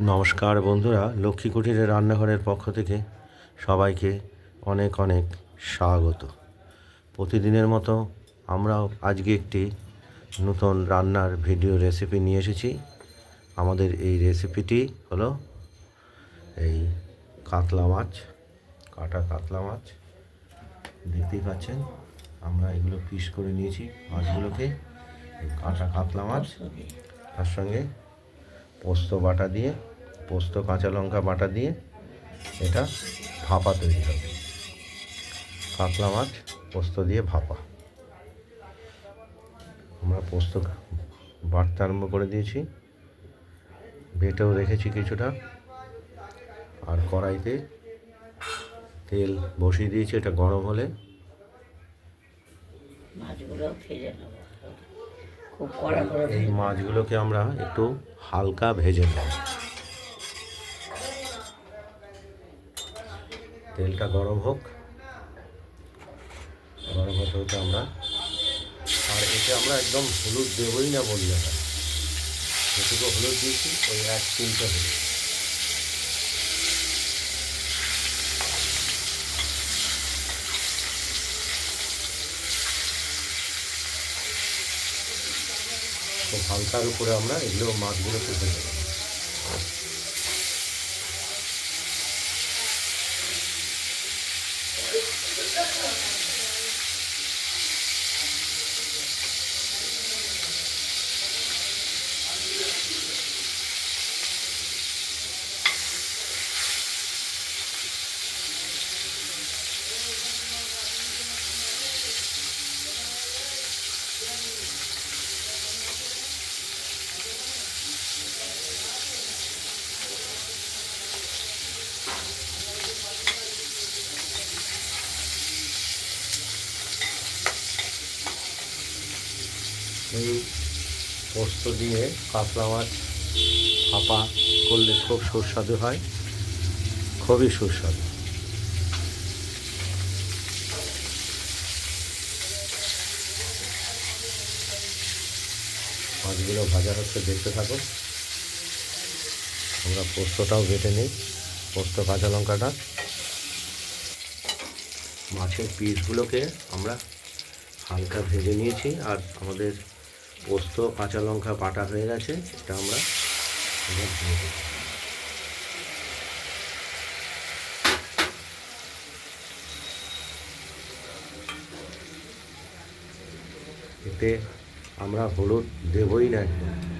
নমস্কার বন্ধুরা, লক্ষ্মী কুটিরের রান্নাঘরের পক্ষ থেকে সবাইকে অনেক অনেক স্বাগত। প্রতিদিনের মতো আমরাও আজকে একটি নতুন রান্নার ভিডিও রেসিপি নিয়ে এসেছি। আমাদের এই রেসিপিটি হলো এই কাতলা মাছ, কাটা কাতলা মাছ। দেখতেই পাচ্ছেন, আমরা এগুলো পিস করে নিয়েছি মাছগুলোকে কাটা কাতলা মাছ, তার সঙ্গে পোস্ত বাটা দিয়ে, পোস্ত কাঁচা লঙ্কা বাটা দিয়ে এটা ভাপা তৈরি হবে। কাতলা মাছ, পোস্ত দিয়ে ভাপা। আমরা পোস্ত বাটতে আরম্ভ করে দিয়েছি। বেটেও রেখেছি কিছুটা। আর কড়াইতে তেল বসিয়ে দিয়েছি, এটা গরম হলে। মাছগুলো নেব। খুব কড়া করে এই মাছগুলোকে আমরা একটু হালকা ভেজে নেব। তেলটা গরম হোক। গরম হতে হতে আমরা আর এতে আমরা একদম হলুদ দেবই না বললে হয় যেটুকু হলুদ দিয়েছি ওই এক তিনটে হলুদ। খুব হালকার উপরে আমরা এগুলো মাছগুলো ভেজে নেব। এই পোস্ত দিয়ে কাতলা মাছ ভাপা করলে খুব সুস্বাদু হয়, খুবই সুস্বাদু। মাছগুলো ভাজা হচ্ছে, দেখতে থাকো আমরা পোস্তটাও বেটে নিই, পোস্ত কাঁচা লঙ্কাটা। মাছের পিসগুলোকে আমরা হালকা ভেজে নিয়েছি, আর আমাদের পোস্ত কাঁচা লঙ্কা বাটা হয়ে গেছে সেটা আমরা এতে আমরা হলুদ দেবই না একদম।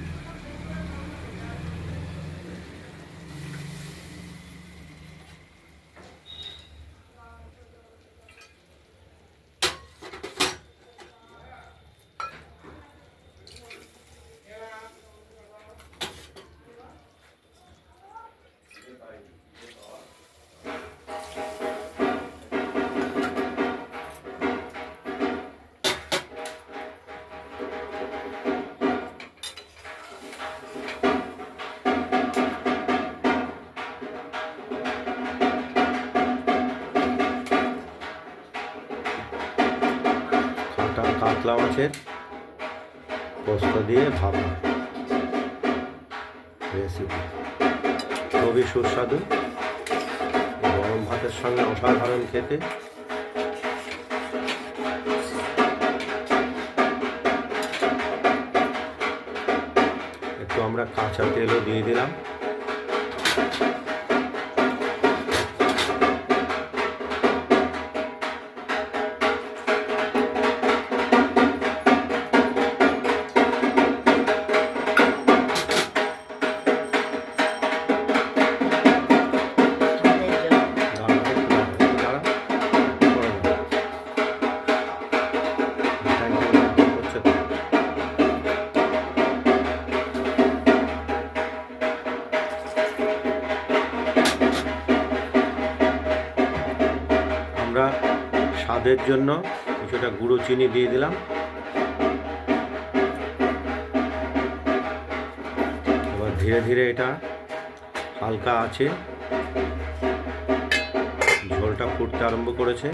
কাতলা মাছের পোস্ত দিয়ে ভাপা রেসিপি। খুবই সুস্বাদু। গরম ভাতের সঙ্গে অসাধারণ খেতে। একটু আমরা কাঁচা তেলও দিয়ে দিলাম। স্বাদের জন্য কিছুটা গুঁড়ো চিনি দিয়ে দিলাম। এবার ধীরে ধীরে এটা হালকা আছে। ঝোলটা ফুটতে আরম্ভ করেছে।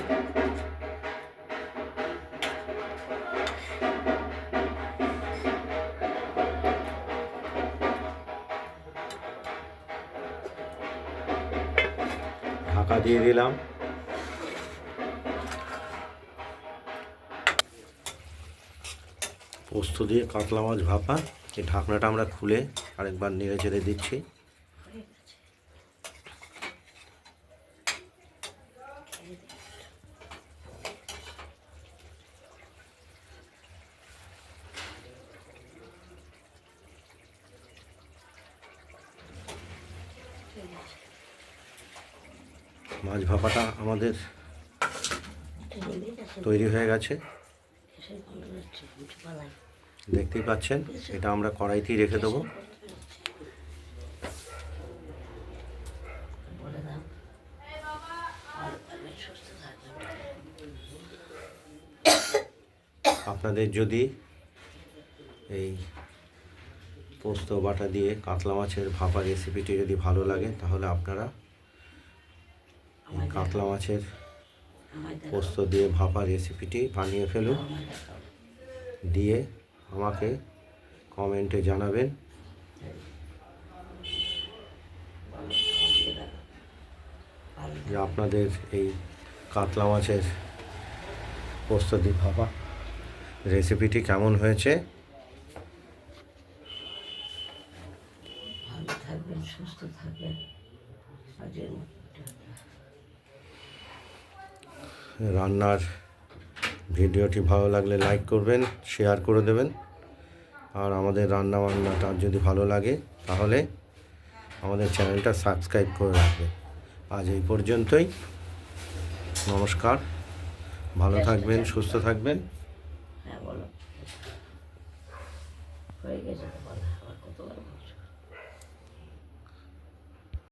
ঢাকা দিয়ে দিলাম। পোস্ত দিয়ে কাতলা মাছ ভাপা। এই ঢাকনাটা আমরা খুলে আরেকবার নেড়ে চেড়ে দিচ্ছি। মাছ ভাপাটা আমাদের তৈরি হয়ে গেছে। দেখতেই পাচ্ছেন, এটা আমরা কড়াইতেই রেখে দেবো। আপনাদের যদি এই পোস্ত বাটা দিয়ে কাতলা মাছের ভাপা রেসিপিটি যদি ভালো লাগে, তাহলে আপনারা কাতলা মাছের পোস্ত দিয়ে ভাপা রেসিপিটি বানিয়ে ফেলুন। দিয়ে আমাকে কমেন্টে জানাবেন। যে আপনাদের এই কাতলা মাছের পোস্ত দিয়ে ভাপা রেসিপিটি কেমন হয়েছে? ভালো থাকবেন, সুস্থ থাকবেন আজের মতো রান্নার ভিডিওটি ভালো লাগলে লাইক করবেন শেয়ার করে দেবেন। আর আমাদের রান্না বান্নাটা যদি ভালো লাগে তাহলে আমাদের চ্যানেলটা সাবস্ক্রাইব করে রাখবেন। আজ এই পর্যন্তই। নমস্কার। ভালো থাকবেন সুস্থ থাকবেন। হ্যাঁ বলো। হয়ে গেছে?